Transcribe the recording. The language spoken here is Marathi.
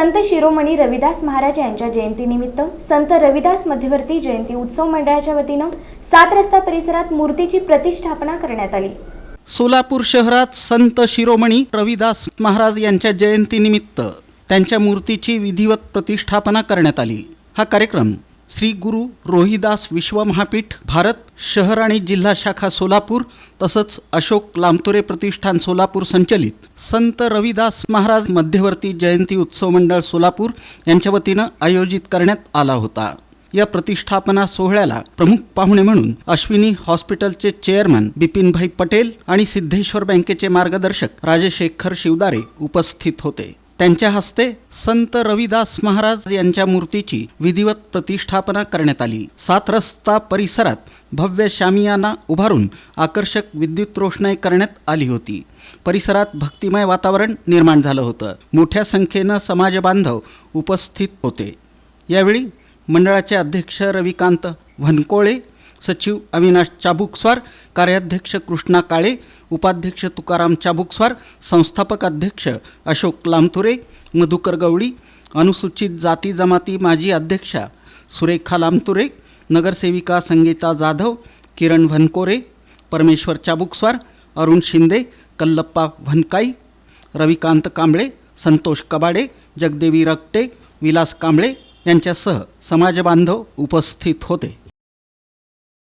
संत शिरोमणी रविदास महाराज यांच्या जयंतीनिमित्त संत रविदास मध्यवर्ती जयंती उत्सव मंडळाच्या वतीनं सात रस्ता परिसरात मूर्तीची प्रतिष्ठापना करण्यात आली. सोलापूर शहरात संत शिरोमणी रविदास महाराज यांच्या जयंतीनिमित्त त्यांच्या मूर्तीची विधिवत प्रतिष्ठापना करण्यात आली. हा कार्यक्रम श्री गुरु रोहिदास विश्व महापीठ भारत शहर आणि जिल्हा शाखा सोलापूर तसंच अशोक लामतुरे प्रतिष्ठान सोलापूर संचलित. संत रविदास महाराज मध्यवर्ती जयंती उत्सव मंडळ सोलापूर यांच्या वतीनं आयोजित करण्यात आला होता. या प्रतिष्ठापना सोहळ्याला प्रमुख पाहुणे म्हणून अश्विनी हॉस्पिटलचे चेअरमन बिपिनभाई पटेल आणि सिद्धेश्वर बँकेचे मार्गदर्शक राजशेखर शिवदारे उपस्थित होते. त्यांच्या हस्ते संत रविदास महाराज यांच्या मूर्तीची विधिवत प्रतिष्ठापना करण्यात आली. सात रस्ता परिसरात भव्य शामियाना उभारून आकर्षक विद्युत रोषणाई करण्यात आली होती. परिसरात भक्तिमय वातावरण निर्माण झालं होतं. मोठ्या संख्येनं समाज बांधव उपस्थित होते. यावेळी मंडळाचे अध्यक्ष रविकांत वनकोळे सचिव अविनाश चाबुकस्वार कार्याध्यक्ष कृष्णा काळे उपाध्यक्ष तुकाराम चाबुकस्वार संस्थापक अध्यक्ष अशोक लामतुरे मधुकर गवळी अनुसूचित जाती जमाती माजी अध्यक्षा सुरेखा लामतुरे नगरसेविका संगीता जाधव किरण भनकोरे परमेश्वर चाबुकस्वार अरुण शिंदे कल्लप्पा भनकाई रविकांत कांबळे संतोष कबाडे जगदेवी रक्टे विलास कांबळे यांच्यासह समाजबांधव उपस्थित होते.